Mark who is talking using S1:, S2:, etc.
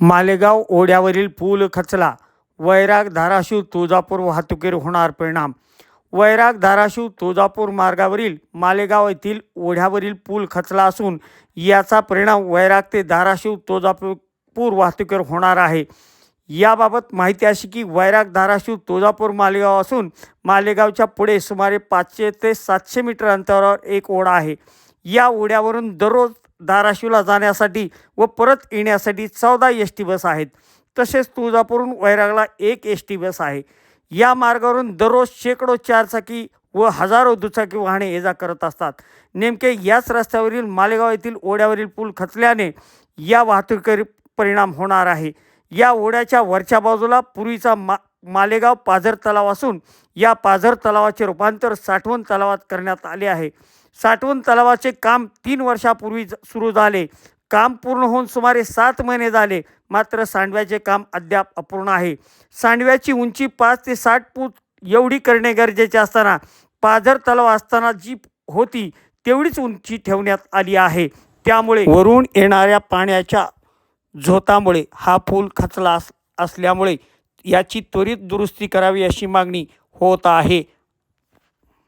S1: मालेगाव ओढ्यावरील पूल खचला. वैराग धाराशिव तुळजापूर वाहतुकीवर होणार परिणाम. वैराग धाराशिव तुळजापूर मार्गावरील मालेगाव येथील ओढ्यावरील पूल खचला असून याचा परिणाम वैराग ते धाराशिव तुळजापूर वाहतुकीवर होणार आहे. याबाबत माहिती अशी की वैराग धाराशिव तुळजापूर मालेगाव असून मालेगावच्या पुढे सुमारे पाचशे ते सातशे मीटर अंतरावर एक ओढा आहे. या ओढ्यावरून दररोज धाराशिवला जाण्यासाठी व परत येण्यासाठी चौदा एस टी बस आहेत. तसेच तुळजापूरहून वैरागला एक एस टी बस आहे. या मार्गावरून दररोज शेकडो चारचाकी व हजारो दुचाकी वाहने ये जा करत असतात. नेमके याच रस्त्यावरील मालेगाव येथील ओढ्यावरील पूल खचल्याने या वाहतुकीवर परिणाम होणार आहे. या ओढ्याच्या वरच्या बाजूला पूर्वीचा मा मालेगाव पाझर तलाव असून या पाझर तलावाचे रूपांतर साठवण तलावात करण्यात आले आहे. साठवण तलावाचे काम तीन वर्षापूर्वी सुरू झाले. काम पूर्ण होऊन सुमारे सात महिने झाले. मात्र सांडव्याचे काम अद्याप अपूर्ण आहे. सांडव्याची उंची पाच ते साठ फूट एवढी करणे गरजेचे असताना पाझर तलाव असताना जी होती तेवढीच उंची ठेवण्यात आली आहे. त्यामुळे वरून येणाऱ्या पाण्याच्या झोतामुळे हा पूल खचला अस असल्यामुळे याची त्वरित दुरुस्ती करावी अशी मागणी होत आहे.